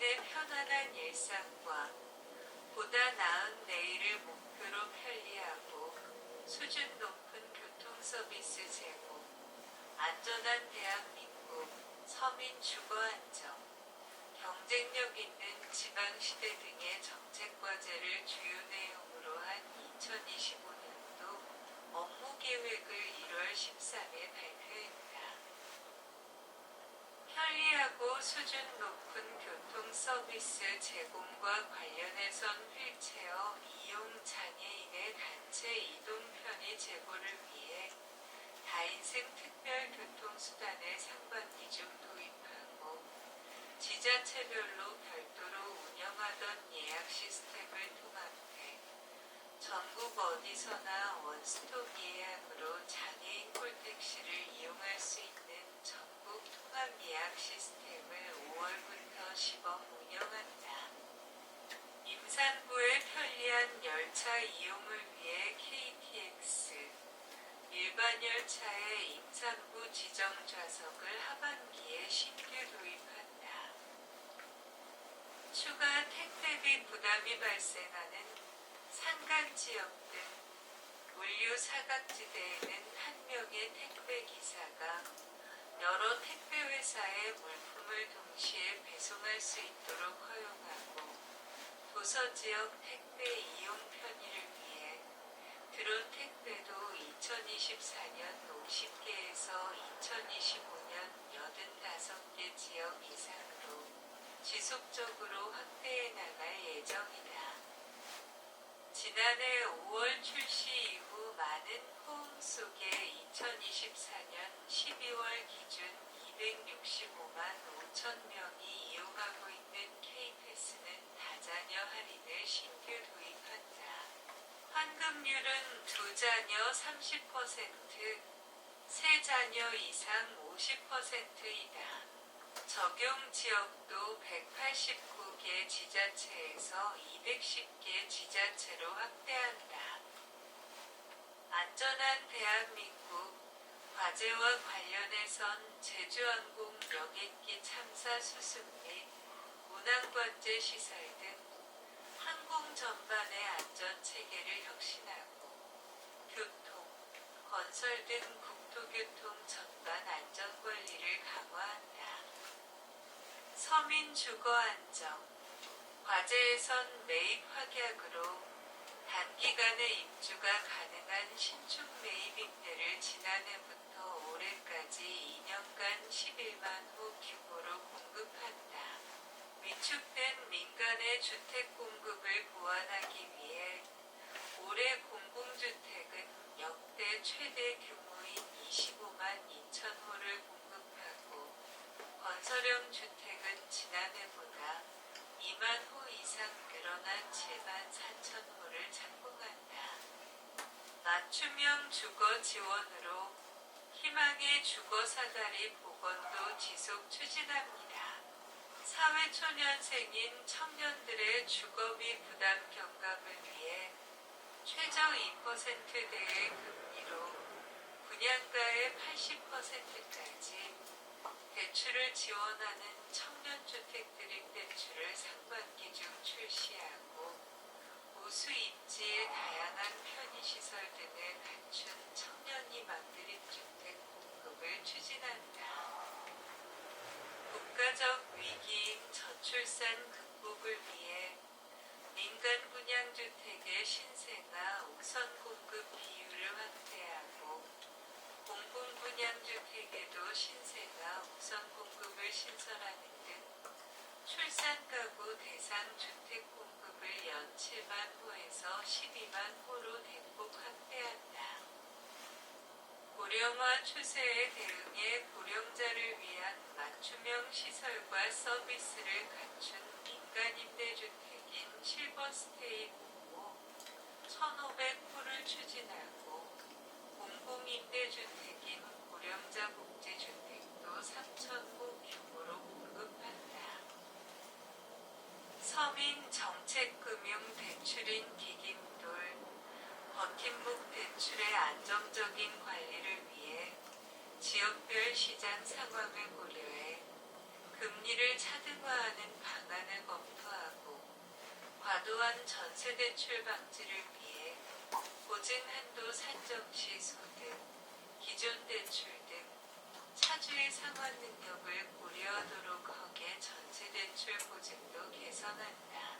서민의 편안한 일상과 보다 나은 내일을 목표로 편리하고 수준 높은 교통 서비스 제공, 안전한 대한민국, 서민 주거 안정, 경쟁력 있는 지방시대 등의 정책 과제를 주요 내용으로 한 2025년도 업무 계획을 1월 13일 발표했다. 편리하고 수준 높은 교통 서비스 제공과 관련해선 휠체어 이용 장애인의 단체 이동 편의 제보를 위해 다인승 특별 교통수단을 상반기 중 도입하고 지자체별로 별도로 운영하던 예약 시스템을 통합해 전국 어디서나 원스톱 예약으로 장애인 콜택시를 이용할 수 있는 통합 예약 시스템을 5월부터 시범 운영한다. 임산부의 편리한 열차 이용을 위해 KTX 일반 열차의 임산부 지정 좌석을 하반기에 신규 도입한다. 추가 택배비 부담이 발생하는 산간 지역 등 물류 사각지대에는 한 명의 택배 기사가 여러 택배 회사의 물품을 동시에 배송할 수 있도록 허용하고 도서 지역 택배 이용 편의를 위해 드론 택배도 2024년 50개에서 2025년 85개 지역 이상으로 지속적으로 확대해 나갈 예정이다. 지난해 5월 출시 이후 많은 호응 속에 2024년 12월 기준 265만 5천 명이 이용하고 있는 K패스는 다자녀 할인을 신규 도입한다. 환급률은 두 자녀 30%, 세 자녀 이상 50%이다. 적용 지역도 189개 지자체에서 210개 지자체로 확대한다. 안전한 대한민국 과제와 관련해선 제주항공 여객기 참사 수습 및 운항관제 시설 등 항공 전반의 안전 체계를 혁신하고 교통, 건설 등 국토교통 전반 안전 관리를 강화한다. 서민 주거 안정 과제에선 매입 확약으로 단기간에 입주가 가능한 신축 매입 임대를 지난해부터 올해까지 2년간 11만 호 규모로 공급한다. 위축된 민간의 주택 공급을 보완하기 위해 올해 공공주택은 역대 최대 규모인 25만 2천 호를 공급하고 건설형 주택은 지난해보다 2만 호 이상 늘어난 7만 4천 호를 착공한다. 맞춤형 주거 지원으로 희망의 주거 사다리 복원도 지속 추진합니다. 사회초년생인 청년들의 주거비 부담 경감을 위해 최저 2%대의 금리로 분양가의 80%까지 대출을 지원하는 청년주택드립 대출을 상반기 중 출시하고 우수 입지의 다양한 편의 시설 등을 갖춘 청년이 만드립 주택 공급을 추진한다. 국가적 위기인 저출산 극복을 위해 민간 분양 주택의 신생아 우선 공급 비율을 확대하고 공공 분양 주택에도 신생아 우선 공급을 신설하는 등 출산 가구 대상 주택 공급 을연 7만 호에서 12만 호로 대폭 확대한다. 고령화 추세에 대응해 고령자를 위한 맞춤형 시설과 서비스를 갖춘 민간 임대주택인 실버스테이 공모 1,500호를 추진하고 공공임대주택인 고령자 복지주택도 3,000호 규모로 공급한다. 서민 정책금융 대출인 기김돌 버팀목 대출의 안정적인 관리를 위해 지역별 시장 상황을 고려해 금리를 차등화하는 방안을 검토하고 과도한 전세 대출 방지를 위해 보증 한도 산정 시 소득, 기존 대출 등 차주의 상환 능력을 고려하도록 전세 대출 보증도 개선한다.